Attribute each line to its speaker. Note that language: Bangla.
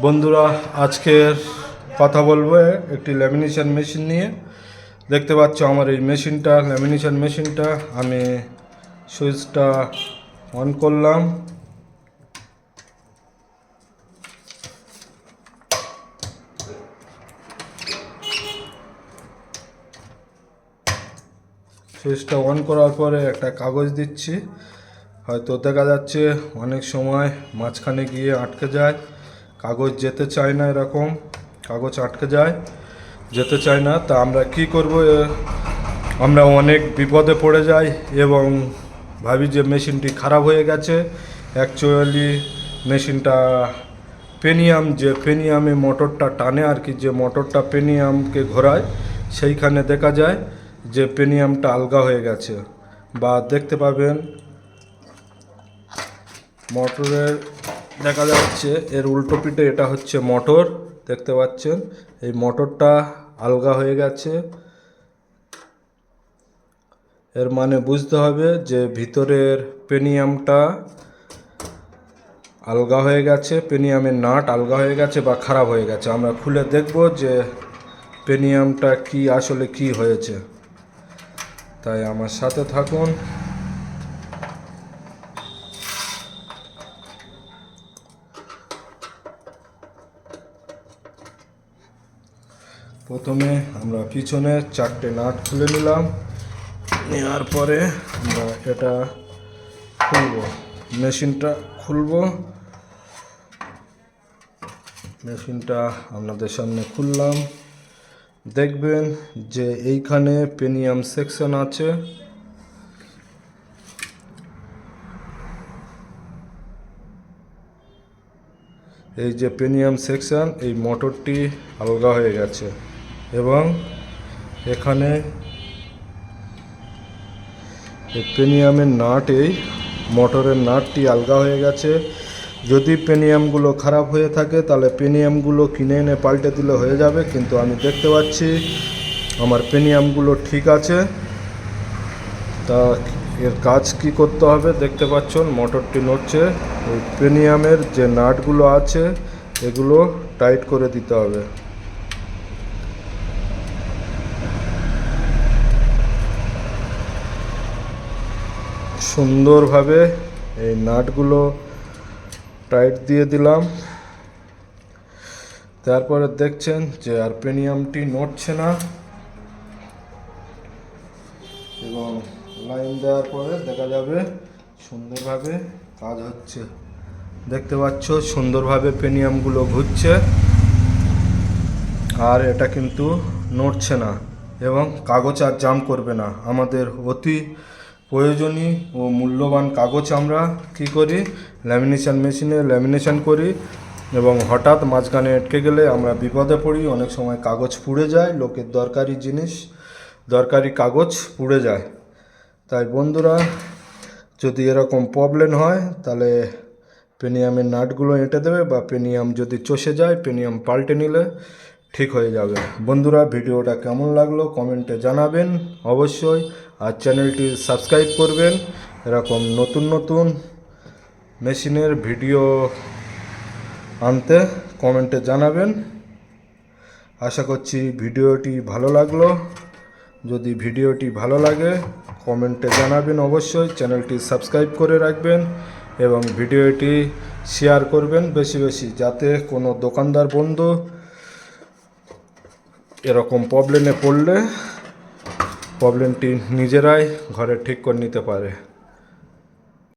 Speaker 1: বন্ধুরা, আজকের কথা বলব একটি ল্যামিনেশন মেশিন নিয়ে। দেখতে পাচ্ছ আমার এই মেশিনটা ল্যামিনেশন মেশিনটা আমি সুইচটা অন করলাম। সুইচটা অন করার পরে একটা কাগজ দিচ্ছি। হয়তো দেখা যাচ্ছে অনেক সময় মাঝখানে গিয়ে আটকে যায়। কাগজ যেতে চায় না এরকম, কাগজ আটকে যায়, যেতে চায় না, তা আমরা কি করব? আমরা অনেক বিপদে পড়ে যাই এবং ভাবি যে মেশিনটি খারাপ হয়ে গেছে। অ্যাকচুয়ালি মেশিনটা পেনিয়াম, যে পেনিয়ামে মোটরটা টানে আর কি, যে মোটরটা পেনিয়ামকে ঘোরায়, সেইখানে দেখা যায় যে পেনিয়ামটা আলগা হয়ে গেছে। বা দেখতে পাবেন, মোটরের দেখা যাচ্ছে এর উল্টো পিঠে এটা হচ্ছে মোটর, দেখতে পাচ্ছেন? এই মোটরটা আলগা হয়ে গেছে। এর মানে বুঝতে হবে যে ভিতরের পেনিয়ামটা আলগা হয়ে গেছে, পেনিয়ামের নাট আলগা হয়ে গেছে বা খারাপ হয়ে গেছে। আমরা খুলে দেখব যে পেনিয়ামটা কি, আসলে কি হয়েছে। তাই আমার সাথে থাকুন। প্রথমে আমরা পিছনে চারটে নাট খুলে নিলাম। নেওয়ার পরে আমরা এটা খুলব। মেশিনটা খুলব। মেশিনটা আপনাদের সামনে খুললাম। দেখবেন যে এইখানে পেনিয়াম সেকশন আছে। এই যে পেনিয়াম সেকশন, এই মোটরটি আলগা হয়ে গেছে। এবং এখানে পেনিয়ামের নাট, এই মোটরের নাটটি আলগা হয়ে গেছে। যদি পেনিয়ামগুলো খারাপ হয়ে থাকে, তাহলে পেনিয়ামগুলো কিনে এনে পাল্টে দিলে হয়ে যাবে, কিন্তু আমি দেখতে পাচ্ছি আমার পেনিয়ামগুলো ঠিক আছে। তা এর কাজ কি করতে হবে দেখতে পাচ্ছেন মোটরটি নড়ছে। ওই পেনিয়ামের যে নাটগুলো আছে, এগুলো টাইট করে দিতে হবে। সুন্দরভাবে এই নাটগুলো টাইট দিয়ে দিলাম। তারপরে দেখছেন যে আর পেনিয়ামটি নড়ছে না। এবং লাইন দেওয়ার পরে দেখা যাবে সুন্দরভাবে কাজ হচ্ছে। দেখতে পাচ্ছ সুন্দরভাবে পেনিয়ামগুলো ঘুরছে। আর এটা কিন্তু নড়ছে না এবং কাগজ আর জাম করবে না। আমাদের অতি প্রয়োজনীয় ও মূল্যবান কাগজ আমরা কি করি? ল্যামিনেশন মেশিনে ল্যামিনেশন করি এবং হঠাৎ মাঝখানে আটকে গেলে আমরা বিপদে পড়ি। অনেক সময় কাগজ পুড়ে যায়, লোকের দরকারি জিনিস, দরকারি কাগজ পুড়ে যায়। তাই বন্ধুরা, যদি এরকম প্রবলেম হয়, তাহলে পেনিয়ামের নাটগুলো এঁটে দেবে বা পেনিয়াম যদি চষে যায়, পেনিয়াম পাল্টে নিলে ঠিক হয়ে যাবে। বন্ধুরা, ভিডিওটা কেমন লাগল? কমেন্টে জানাবেন। অবশ্যই আর চ্যানেলটি সাবস্ক্রাইব করবেন। এরকম নতুন নতুন মেশিনের ভিডিও আনতে কমেন্টে জানাবেন। আশা করছি ভিডিওটি ভালো লাগল। যদি ভিডিওটি ভালো লাগে, কমেন্টে জানাবেন অবশ্যই। চ্যানেলটি সাবস্ক্রাইব করে রাখবেন এবং ভিডিওটি শেয়ার করবেন বেশি বেশি, যাতে কোনো দোকানদার বন্ধু এরকম প্রবলেমে পড়লে প্রবলেমটি নিজেরাই ঘরে ঠিক করে নিতে পারে।